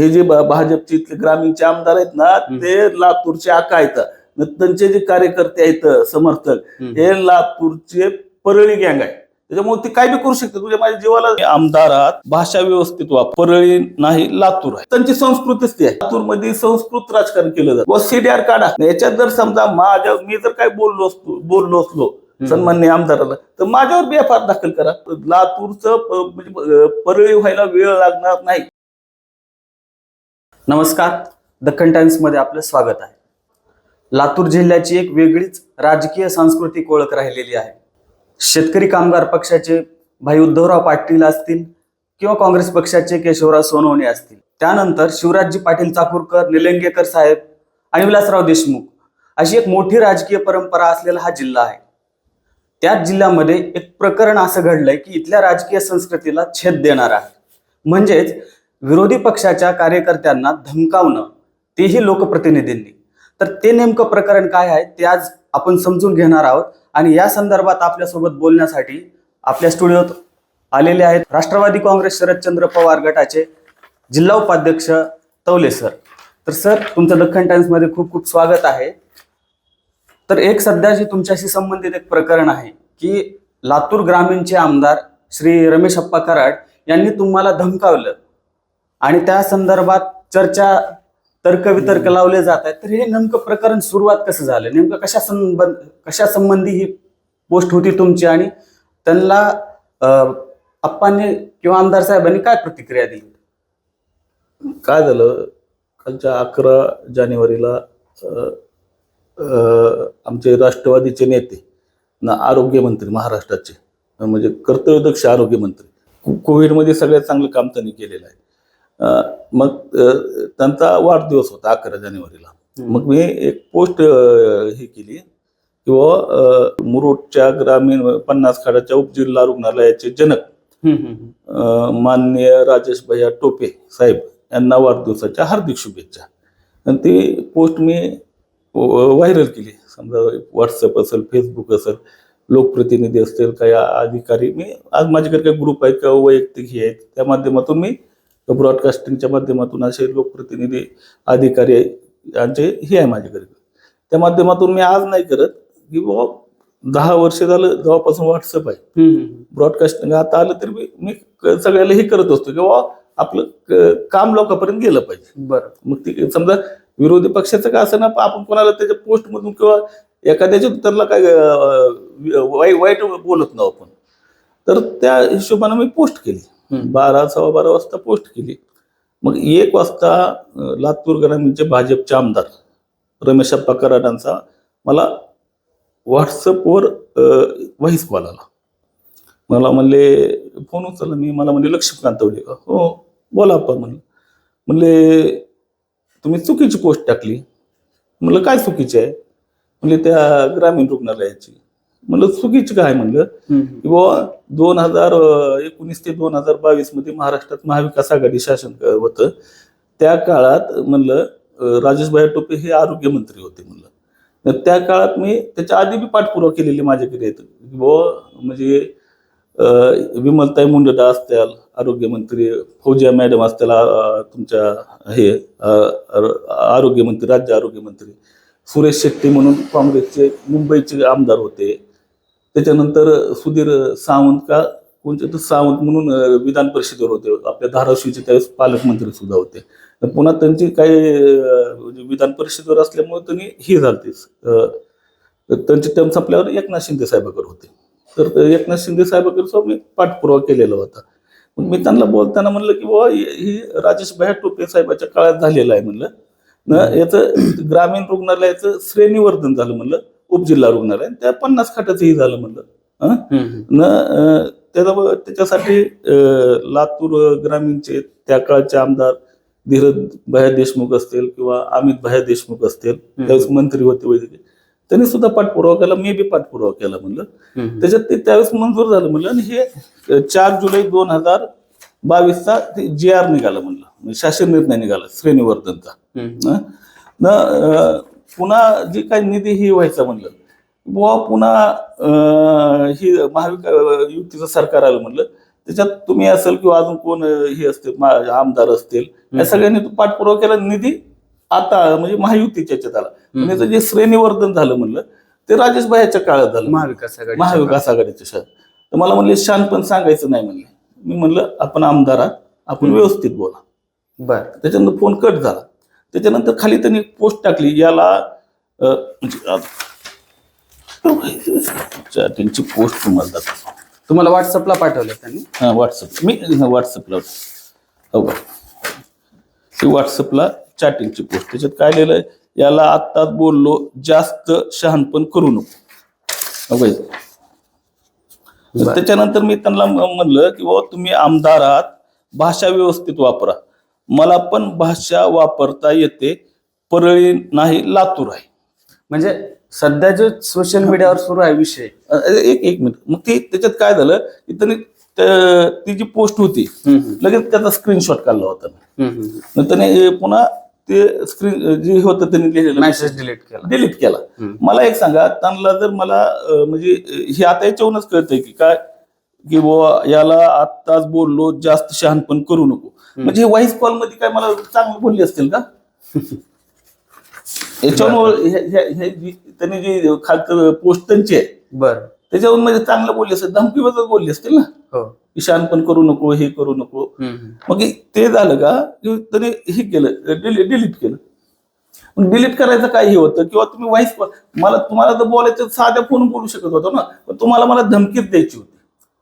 हे जे भाजपचे इथले ग्रामीणचे आमदार आहेत ना. ते लातूरचे आका आहेत. त्यांचे जे कार्यकर्ते आहेत समर्थक. हे लातूरचे परळी गँग आहे त्याच्यामुळे ते काय बी करू शकते तुझ्या माझ्या जीवाला आमदारात भाषा व्यवस्थित वापर परळी नाही लातूर आहे. त्यांची संस्कृतीच ती आहे लातूरमध्ये संस्कृत राजकारण केलं जातं. व सीडीआर काढा. याच्यात जर समजा माझ्या मी जर काय बोललो असतो बोललो असलो सन्मान्य आमदाराला तर माझ्यावर बी एफ आर दाखल करा. लातूरचं म्हणजे परळी व्हायला वेळ लागणार नाही. नमस्कार. दख्खन टाइम्समध्ये आपलं स्वागत आहे. लातूर जिल्ह्याची एक वेगळीच राजकीय सांस्कृतिक ओळख राहिलेली आहे. शेतकरी कामगार पक्षाचे भाई उद्धवराव पाटील असतील किंवा काँग्रेस पक्षाचे केशवराव सोनवणे असतील. त्यानंतर शिवराजजी पाटील चाकूरकर निलंगेकर साहेब आणि विलासराव देशमुख अशी एक मोठी राजकीय परंपरा असलेला हा जिल्हा आहे. त्याच जिल्ह्यामध्ये एक प्रकरण असं घडलंय की इथल्या राजकीय संस्कृतीला छेद देणार आहे. म्हणजेच विरोधी पक्षाच्या कार्यकर्त्यांना धमकावणं तेही लोकप्रतिनिधींनी. तर ते नेमकं प्रकरण काय आहे ते आज आपण समजून घेणार आहोत आणि या संदर्भात आपल्यासोबत बोलण्यासाठी आपल्या स्टुडिओत आलेले आहेत राष्ट्रवादी काँग्रेस शरदचंद्र पवार गटाचे जिल्हा उपाध्यक्ष तवले सर. तर सर तुमचं दख्खन टाइम्समध्ये खूप खूप स्वागत आहे. तर एक सध्याशी तुमच्याशी संबंधित एक प्रकरण आहे की लातूर ग्रामीणचे आमदार श्री रमेश अप्पा कराड यांनी तुम्हाला धमकावलं. आणि त्या संदर्भात चर्चा तर्कवितर्क लावले जात आहेत. तर हे नेमकं प्रकरण सुरुवात कसं झालं? नेमकं कशा संबंध कशा संबंधी ही पोस्ट होती तुमची? आणि त्यांना अप्पांनी किंवा आमदार साहेबांनी काय प्रतिक्रिया दिली? काय झालं? कालच्या अकरा जानेवारीला आमचे राष्ट्रवादीचे नेते ना आरोग्यमंत्री महाराष्ट्राचे म्हणजे कर्तव्यदक्ष आरोग्यमंत्री कोविडमध्ये सगळ्यात चांगलं काम त्यांनी केलेलं आहे. मग त्यांचा वाढदिवस होता अकरा जानेवारीला. मग मी एक पोस्ट हे केली किंवा मुरुडच्या ग्रामीण पन्नास खाडाच्या उपजिल्हा रुग्णालयाचे जनक माननीय राजेश भैया टोपे साहेब यांना वाढदिवसाच्या हार्दिक शुभेच्छा. आणि ती पोस्ट मी व्हायरल केली. समजा व्हॉट्सअप असेल फेसबुक असेल लोकप्रतिनिधी असतील काही अधिकारी मी आज माझ्याकडे काही ग्रुप आहेत किंवा वैयक्तिक हे आहेत त्या माध्यमातून मी ब्रॉडकास्टिंगच्या माध्यमातून असे लोकप्रतिनिधी अधिकारी यांचे हे आहे माझ्याकडे. त्या माध्यमातून मी आज नाही करत की बाबा दहा वर्ष झालं जेव्हापासून व्हॉट्सअप आहे. ब्रॉडकास्टिंग आता आलं तर मी मी क- सगळ्याला हे करत असतो की बाबा आपलं क- काम लोकांपर्यंत गेलं पाहिजे. बरं. मग ते समजा विरोधी पक्षाचं काय असं ना आपण कोणाला त्याच्या पोस्टमधून किंवा एखाद्याच्या त्याला काय अं, वाई- वाईट बोलत नाही आपण. तर त्या हिशोबानं मी पोस्ट केली. बारा सव्वा बारा वाजता पोस्ट केली. मग एक वाजता लातूर ग्रामीणचे भाजपचे आमदार रमेश अप्पा कराडांचा मला व्हॉट्सअपवर व्हॉइस कॉल आला. मला म्हणले फोन उचलला मी. मला म्हणले लक्ष्मीकांत तवले का? हो. बोला अप्पा म्हणलं. म्हणले तुम्ही चुकीची पोस्ट टाकली. म्हणलं काय चुकीची आहे? म्हणले त्या ग्रामीण रुग्णालयाची. म्हणलं चुकीची काय? म्हणलं की बुवा दोन हजार एकोणीस ते दोन हजार बावीसमध्ये महाराष्ट्रात महाविकास आघाडी शासन होतं. त्या काळात म्हणलं राजेशभाई टोपे हे आरोग्यमंत्री होते म्हणलं. तर त्या काळात मी त्याच्या आधी बी पाठपुरावा केलेली माझ्याकडे येत की बुवा म्हणजे विमलताई मुंडडा असतील आरोग्यमंत्री फौजिया मॅडम असतील अं, तुमच्या हे आरोग्यमंत्री राज्य आरोग्यमंत्री सुरेश शेट्टी म्हणून काँग्रेसचे मुंबईचे आमदार होते. त्याच्यानंतर सुधीर सावंत का? कोणते तर सावंत म्हणून विधान परिषदेवर होते. आपल्या धाराशिवचे त्यावेळेस पालकमंत्री सुद्धा होते. पुन्हा त्यांची काही म्हणजे विधान परिषदेवर असल्यामुळे त्यांनी ही झाली त्यांची टर्म संपल्यावर एकनाथ शिंदे साहेबाकडे होते. तर एकनाथ शिंदे साहेबाकडे मी पाठपुरावा केलेला होता. मग मी त्यांना बोलताना म्हणलं की बाबा ही राजेश भाई टोपे साहेबाच्या काळात झालेलं आहे म्हणलं. न याचं ग्रामीण रुग्णालयाचं श्रेणीवर्धन झालं म्हणलं. उपजिल्हा रुग्णालय त्या पन्नास खाटाचंही झालं म्हणलं. हं? न त्याचा त्याच्यासाठी लातूर ग्रामीणचे त्या काळचे आमदार धीरज भया देशमुख असतील किंवा अमित भया देशमुख असतील त्यावेळेस मंत्री होते वैद्यकीय. त्यांनी सुद्धा पाठपुरावा केला मी बी पाठपुरावा केला म्हणलं. त्याच्यात ते त्यावेळेस मंजूर झालं म्हणलं आणि हे चार जुलै दोन हजार बावीसचा जी आर निघाला म्हणलं. म्हणजे शासन निर्णय निघाला श्रेणीवर्धनचा. पुन्हा जे काही निधी ही व्हायचा म्हणलं बुवा पुन्हा ही महाविका युतीचं सरकार आलं म्हणलं त्याच्यात तुम्ही असेल किंवा अजून कोण हे असतील आमदार असतील या सगळ्यांनी तो पाठपुरावा केला निधी आता म्हणजे महायुतीच्या याच्यात आला. पण याचं जे श्रेणीवर्धन झालं म्हणलं ते राजेश भाईच्या काळात झालं. महाविकास आघाडी महाविकास आघाडीच्या शाळेत. तर मला म्हणले शानपण सांगायचं नाही म्हणले. मी म्हणलं आपण आमदार आहात आपण व्यवस्थित बोला. बर. त्याच्यानंतर फोन कट झाला. त्याच्यानंतर खाली त्यांनी एक पोस्ट टाकली याला म्हणजे चॅटिंगची पोस्ट तुम्हाला दाखवतो. तुम्हाला व्हॉट्सअपला पाठवलं त्यांनी? हां व्हॉट्सअप मी व्हॉट्सअपला हो का ही व्हॉट्सअपला चॅटिंगची पोस्ट त्याच्यात काय लिहिलं आहे याला आत्ताच बोललो जास्त शहाणपण करू नको. हो त्याच्यानंतर मी त्यांना म्हणलं की बाबा तुम्ही आमदार आहात भाषा व्यवस्थित वापरा. मला पण भाषा वापरता येते परळी नाही लातूर आहे. म्हणजे सध्या जो सोशल मीडियावर सुरू आहे विषय. एक एक मिनिट मग ते त्याच्यात काय झालं की त्यांनी त्या- ती जी पोस्ट होती लगेच त्याचा स्क्रीनशॉट काढला होता. त्याने पुन्हा ते स्क्रीन जे होतं त्यांनी लिहिलेलं मेसेज डिलीट केला. डिलीट केला. मला एक सांगा त्यांना जर मला म्हणजे हे आता याच्यावरूनच कळतंय की काय की बुवा याला आत्ताच बोललो जास्त शहाणपण करू नको. म्हणजे व्हॉइस कॉलमध्ये काय मला चांगलं बोलले असतील का? याच्यावर हे- हे- हे त्यांनी जी खालचं पोस्ट त्यांची आहे बर. त्याच्यावरून म्हणजे चांगलं बोलले असतील धमकीबद्दल बोलले असतील ना? हो. की शहाणपण करू नको हे करू नको. मग हे- ते झालं का? की त्याने हे केलं डिलीट केलं. मग डिलीट करायचं काय हे होतं? किंवा तुम्ही व्हॉइस मला तुम्हाला तर बोलायचं साध्या फोन बोलू शकत होतो ना? पण तुम्हाला मला धमकीच द्यायची होती.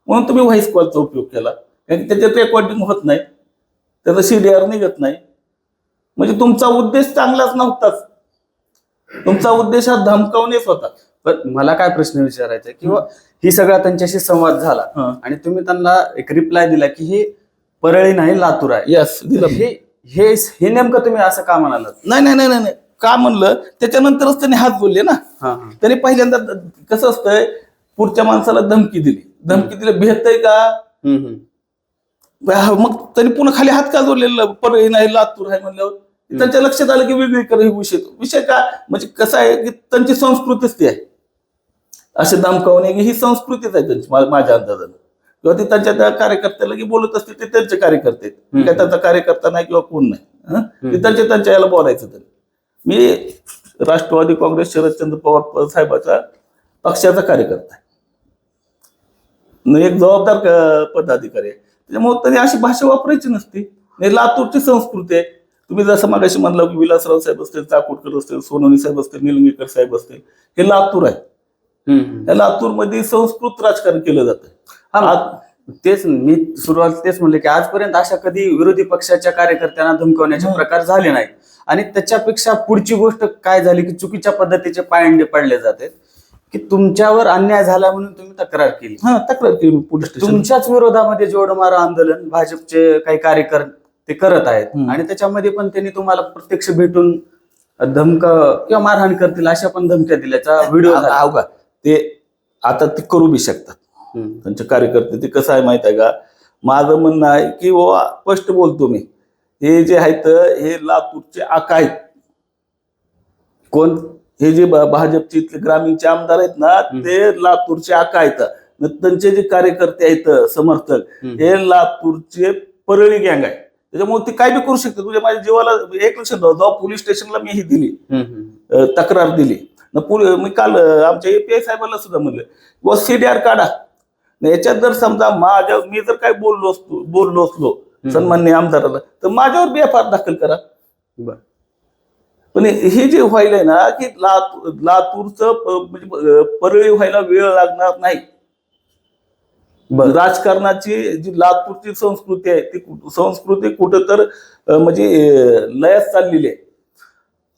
म्हणून तुम्ही व्हॉइस कॉलचा उपयोग केला. कारण त्याच्यात रेकॉर्डिंग होत नाही. त्याचा सीडीआर निघत नाही. म्हणजे तुमचा उद्देश चांगलाच नव्हताच. तुमचा उद्देश हा धमकावणेच होता. पण मला काय प्रश्न विचारायचा किंवा ही. सगळा त्यांच्याशी संवाद झाला. आणि तुम्ही त्यांना एक रिप्लाय दिला की हे परळी नाही लातूर आहे. यस दिलं. हे हे हे नेमकं तुम्ही असं का म्हणालात? नाही नाही नाही नाही. नाही. का म्हणलं? त्याच्यानंतरच त्यांनी हात बोलले ना. त्याने पहिल्यांदा कसं असतंय पुढच्या माणसाला धमकी दिली. धमकी दिली भेटतय का? मग त्यांनी पुन्हा खाली हात का जोडलेला? परळी नाही लातूर आहे म्हणल्यावर. त्यांच्या लक्षात आलं की वेगळी कर हे विषय विषय का? म्हणजे कसं आहे की त्यांची संस्कृतीच ती आहे. असे धमकावणे ही संस्कृतीच आहे त्यांची माझ्या अंदाजानं. किंवा ते त्यांच्या त्या कार्यकर्त्याला की बोलत असतील ते त्यांचे कार्यकर्ते काय त्यांचा कार्यकर्ता नाही किंवा कोण नाही? ते त्यांच्या त्यांच्या याला बोलायचं त्यांनी. मी राष्ट्रवादी काँग्रेस शरदचंद्र पवार साहेबाचा पक्षाचा कार्यकर्ता आहे. एक जबाबदार क- पदाधिकारी आहे. त्याच्यामुळे त्यांनी अशी भाषा वापरायची नसती. हे लातूरची संस्कृती आहे. तुम्ही जसं मागाशी म्हणलं की विलासराव साहेब असतील चाकोटकर असतील सोनवणी साहेब असतील निलंगेकर साहेब असतील हे लातूर आहे. या लातूरमध्ये संस्कृत राजकारण केलं जातं. हा, तेच मी सुरुवात तेच म्हणले की आजपर्यंत अशा कधी विरोधी पक्षाच्या कार्यकर्त्यांना धमकवण्याचे. प्रकार झाले नाहीत. आणि त्याच्यापेक्षा पुढची गोष्ट काय झाली की चुकीच्या पद्धतीचे पायंडे पडले जाते की तुमच्यावर अन्याय झाला म्हणून तुम्ही तक्रार केली. हा तक्रार केली मी पोलीस स्टेशन तुमच्याच विरोधामध्ये जोडमारा आंदोलन भाजपचे काही कार्यकर्ते करत आहेत. हम्म. आणि त्याच्यामध्ये पण त्यांनी तुम्हाला प्रत्यक्ष भेटून धमक किंवा मारहाण करतील अशा पण धमक्या दिल्याचा व्हिडिओ झाला. ते आता ते करू बी शकतात. हम्म. त्यांचे कार्यकर्ते ते कसं आहे माहीत आहे का? माझं म्हणणं आहे की बाबा स्पष्ट बोलतो मी. हे जे आहेत हे लातूरचे आका आहेत. कोण? हे जे भाजपचे इथले ग्रामीणचे आमदार आहेत ना. ते लातूरचे आका आहेत. त्यांचे जे कार्यकर्ते आहेत समर्थक. हे लातूरचे परळी गँग आहे त्याच्यामुळे ते काय बी करू शकते तुझ्या माझ्या जीवाला एक जेव्हा पोलीस स्टेशनला मी ही दिली. तक्रार दिली. मी काल आमच्या एपीआय साहेबांना सुद्धा म्हणलं व सीडीआर काढा. याच्यात जर समजा माझ्या मी जर काय बोललो असतो बोललो असलो सन्मान्य आमदाराला तर माझ्यावर बी एफ आर दाखल करा. पण हे जे व्हायलंय ना की लातूर लातूरचं म्हणजे परळी व्हायला वेळ लागणार नाही. राजकारणाची जी लातूरची संस्कृती आहे ती संस्कृती कुठं तर म्हणजे अ, लयास चाललेली आहे.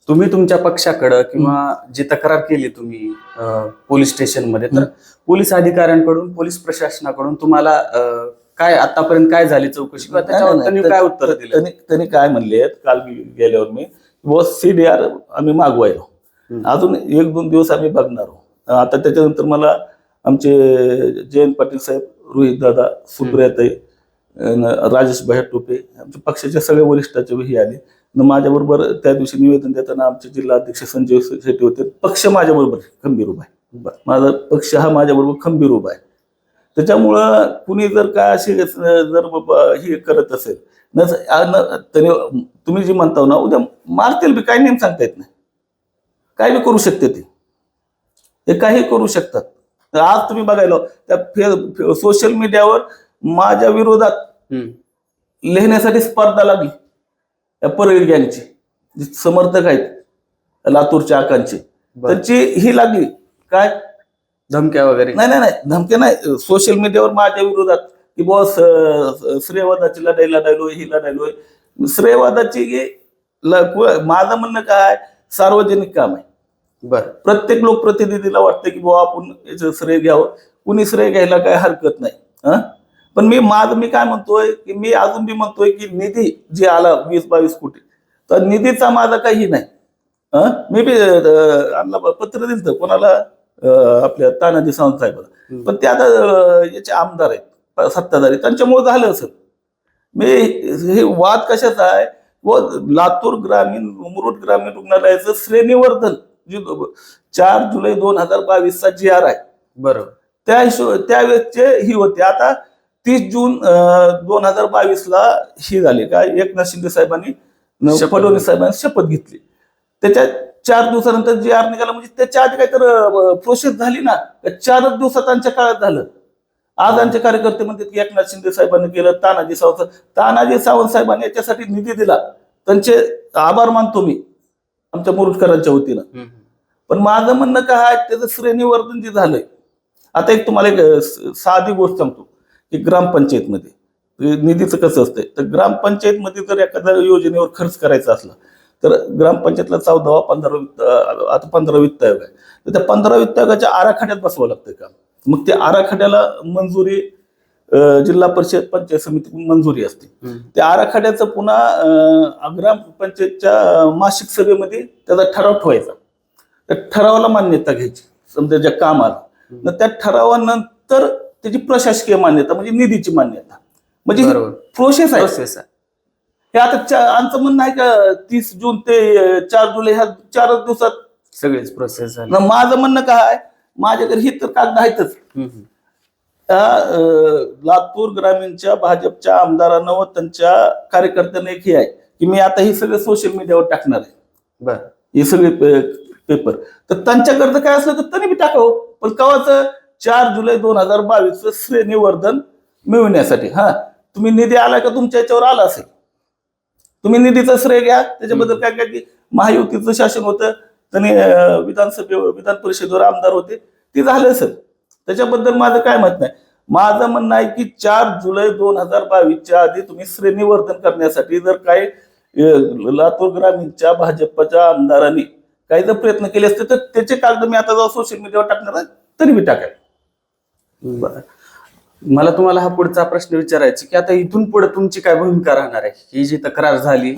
तुम्ही तुमच्या पक्षाकडं किंवा जी तक्रार केली तुम्ही पोलीस स्टेशनमध्ये तर पोलीस अधिकाऱ्यांकडून पोलीस प्रशासनाकडून तुम्हाला काय आतापर्यंत काय झाली चौकशी काय उत्तर दिलं? त्यांनी काय म्हणले काल गेल्यावर मी व सीडीआर आम्ही मागवायलो. अजून एक दोन दिवस आम्ही बघणार आहोत. आता त्याच्यानंतर मला आमचे जयंत पाटील साहेब रोहित दादा सुप्रियाताई राजेश भाई टोपे आमच्या पक्षाच्या सगळ्या वरिष्ठाचे हे आले. माझ्याबरोबर त्या दिवशी निवेदन देताना आमचे जिल्हा अध्यक्ष संजय शेट्टी होते. पक्ष माझ्याबरोबर खंबीर उभा आहे. माझा पक्ष हा माझ्याबरोबर खंबीर उभा आहे. त्याच्यामुळं कुणी जर काय अशी जर हे करत असेल न न- तरी तुम्ही जी म्हणता ना उद्या मारतील बी काय नेम सांगता येत नाही. काय बी करू शकते ते. हे काही करू शकतात. आज तुम्ही बघायला त्या फे सोशल मीडियावर माझ्या विरोधात. लिहिण्यासाठी स्पर्धा लागली. या परळी गँगची जे समर्थक आहेत लातूरच्या आकांची. त्यांची ही लागली. काय? धमक्या वगैरे. नाही नाही नाही. धमके नाही. सोशल मीडियावर माझ्या विरोधात की बॉस श्रेयवादाची लढाई लढायलोय ही लढायलोय श्रेयवादाची माझं म्हणणं काय सार्वजनिक काम आहे बर प्रत्येक लोकप्रतिनिधीला वाटतं की बाबा आपण याचं श्रेय घ्यावं कुणी श्रेय घ्यायला काय हरकत नाही? पण मी माझं मी काय म्हणतोय की मी अजून बी म्हणतोय की निधी जे आला वीस बावीस कोटी तर निधीचा माझा काही नाही हं? मी बी आणला पत्र दिलं कोणाला आपल्या तानाजी सावंत साहेबाला पण ते आता अं, याचे आमदार आहेत सत्ताधारी त्यांच्यामुळे झालं असं. मी हे वाद कशाचा आहे? व लातूर ग्रामीण मुरुड ग्रामीण रुग्णालयाचं श्रेणीवर्धन जे चार जुलै दोन हजार बावीसचा जी आर आहे. बरोबर. त्या हिशो त्यावेळेसचे ही होते. आता तीस जून दोन हजार बावीस ला ही झाली काय एकनाथ शिंदे साहेबांनी फडणवीस साहेबांनी शपथ घेतली. त्याच्या चार दिवसानंतर जी आर निघाला. म्हणजे त्याच्या आधी काहीतरी प्रोसेस झाली ना? चारच दिवसात त्यांच्या काळात झालं. आज आमचे कार्यकर्ते म्हणतात की एकनाथ शिंदे साहेबांनी केलं तानाजी सावंत तानाजी सावंत साहेबांनी याच्यासाठी निधी दिला. त्यांचे आभार मानतो मी आमच्या मुरुडकरांच्या वतीनं. पण माझं म्हणणं काय आहे, त्याचं श्रेणीवर्धन जे झालंय आता एक तुम्हाला एक साधी गोष्ट सांगतो की ग्रामपंचायतमध्ये निधीचं कसं असतंय तर ग्रामपंचायतमध्ये जर एखाद्या योजनेवर खर्च करायचा असला तर ग्रामपंचायतला चौदावा पंधरा आता पंधरा वित्त आयोग आहे. तर त्या पंधरा वित्त आयोगाच्या आराखड्यात बसवावं लागतं का मग त्या आराखड्याला मंजुरी जिल्हा परिषद पंचायत समितीकडून मंजुरी असते. त्या आराखड्याचं पुन्हा अं, ग्रामपंचायतच्या अं, मासिक सभेमध्ये त्याचा ठराव ठेवायचा. त्या ठरावाला मान्यता घ्यायची. समजा ज्या कामाला. त्या ठरावानंतर त्याची प्रशासकीय मान्यता म्हणजे निधीची मान्यता. म्हणजे. प्रोसेस आहे. प्रोसेस आहे. हे आता आमचं म्हणणं आहे का तीस जून ते चार जुलै ह्या चारच दिवसात सगळीच प्रोसेस माझं म्हणणं काय आहे माझ्याकडे ही तर कागद आहेतच. त्या लातूर ग्रामीणच्या भाजपच्या आमदारांना व त्यांच्या कार्यकर्त्यांना एक हे आहे की मी आता ही सगळं सोशल मीडियावर टाकणार आहे. बर. हे सगळे पेपर तर त्यांच्याकडचं काय असलं तर त्यांनी बी टाकावं. पण कवाचं? चार जुलै दोन हजार बावीस श्रेणीवर्धन मिळवण्यासाठी. हा तुम्ही निधी आला का तुमच्या याच्यावर आला असेल. तुम्ही निधीचं श्रेय घ्या. त्याच्याबद्दल काय काय की महायुतीचं शासन होतं. त्यांनी विधानसभे विधान परिषदेवर आमदार होते ते झालं असेल. त्याच्याबद्दल माझं काय मत नाही. माझं म्हणणं आहे की चार जुलै दोन हजार बावीसच्या आधी तुम्ही श्रेणीवर्धन करण्यासाठी जर काही लातूर ग्रामीणच्या भाजपच्या आमदारांनी काही जर प्रयत्न केले असते तर त्याचे कागद मी आता जेव्हा सोशल मीडियावर टाकणार आहे तरी मी टाकेल. बर. मला तुम्हाला हा पुढचा प्रश्न विचारायचा की आता इथून पुढे तुमची काय भूमिका राहणार आहे? ही जी तक्रार झाली.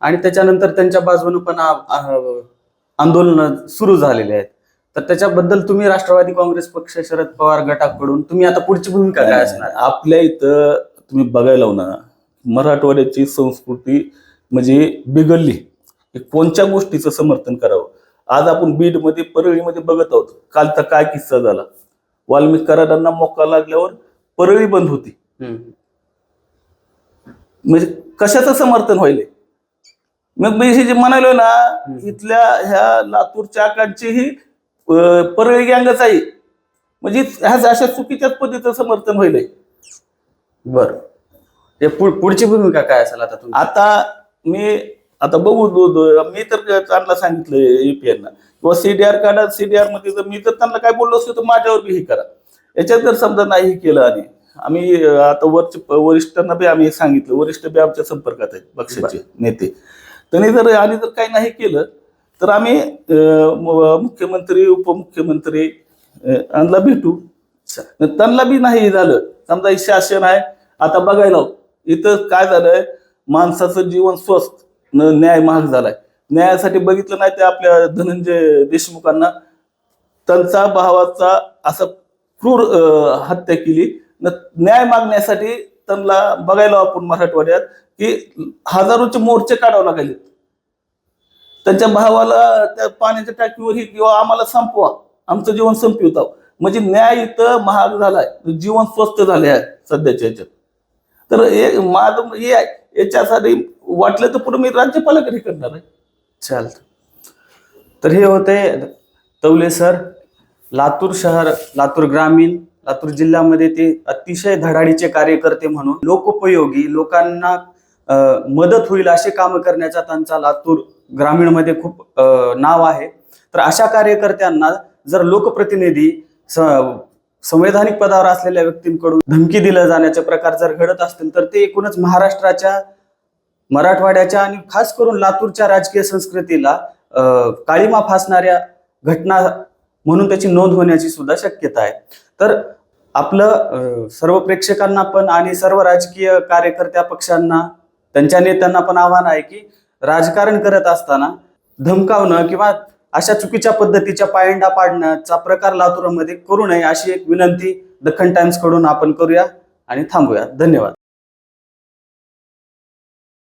आणि त्याच्यानंतर त्यांच्या बाजूने पण आंदोलन सुरू झालेले आहेत. तर त्याच्याबद्दल तुम्ही राष्ट्रवादी काँग्रेस पक्ष शरद पवार गटाकडून तुम्ही आता पुढची भूमिका काय असणार? आपल्या इथं तुम्ही बघायला ना मराठवाड्याची संस्कृती म्हणजे बिघडली. कोणत्या गोष्टीचं समर्थन करावं? आज आपण बीडमध्ये परळीमध्ये बघत आहोत. कालचा काय किस्सा झाला? वाल्मिक कराडांना मोका लागल्यावर परळी बंद होती. म्हणजे कशाचं समर्थन व्हायले मग मी जे म्हणालो ना इथल्या ह्या लातूरच्या आकांची ही परळी गँगच आहे म्हणजे ह्या अशा चुकीच्याच पद्धतीचं समर्थन व्हायलंय. बर. पुढ- पुढची भूमिका काय असेल आता तुमची? आता मी आता बघू मी तर त्यांना सांगितलं एपीएन किंवा सीडीआर काढा सीडीआरमध्ये जर मी तर त्यांना काय बोललो असतो तर माझ्यावर बी हे करा. याच्यात जर समजा नाही केलं आणि आम्ही आता वरचे वरिष्ठांना बी आम्ही सांगितलं. वरिष्ठ बी आमच्या संपर्कात आहेत पक्षाचे नेते. त्यांनी जर आणि जर काही नाही केलं तर आम्ही मुख्यमंत्री उपमुख्यमंत्री यांना भेटू. त्यांना बी नाही झालं. समजा हे शासन आहे आता बघायला. इथं काय झालंय माणसाचं जीवन स्वस्त न न्याय महाग झालाय. न्यायासाठी बघितलं नाही ते आपल्या धनंजय देशमुखांना. त्यांचा भावाचा असं क्रूर हत्या केली. न न्याय मागण्यासाठी त्यांना बघायला आपण मराठवाड्यात. की हजारोचे मोर्चे काढावं लागले. त्यांच्या भावाला त्या पाण्याच्या टाकीवर ही किंवा आम्हाला संपवा. आमचं जीवन संपवत आहो म्हणजे न्याय इथं महाग झालाय. जीवन स्वस्त झाले आहे सध्याच्या याच्यात. तर हे माझं हे आहे. याच्यासाठी वाटलं तर पुढे मी राज्यपालाकडे करणार आहे. चाल तर हे होते तवले सर. लातूर शहर लातूर ग्रामीण लातूर जिल्ह्यामध्ये ते अतिशय धडाडीचे कार्यकर्ते म्हणून लोकोपयोगी लोकांना मदत होईल असे काम करण्याचा त्यांचा लातूर ग्रामीणमध्ये खूप नाव आहे. तर अशा कार्यकर्त्यांना जर लोकप्रतिनिधी स- संवैधानिक पदावर असलेल्या व्यक्तींकडून धमकी दिलं जाण्याचे प्रकार जर घडत असतील तर ते एकूणच महाराष्ट्राच्या मराठवाड्याच्या आणि खास करून लातूरच्या राजकीय संस्कृतीला काळीमा फासणाऱ्या घटना म्हणून त्याची नोंद होण्याची सुद्धा शक्यता आहे. तर आपलं सर्व प्रेक्षकांना पण आणि सर्व राजकीय कार्यकर्त्या पक्षांना त्यांच्या नेत्यांना पण आव्हान आहे की राजकारण करत असताना धमकावणं किंवा अशा चुकीच्या पद्धतीच्या पायंडा पाडण्याचा प्रकार लातूरमध्ये करू नये अशी एक विनंती दखन टाइम्सकडून आपण करूया आणि थांबूया. धन्यवाद.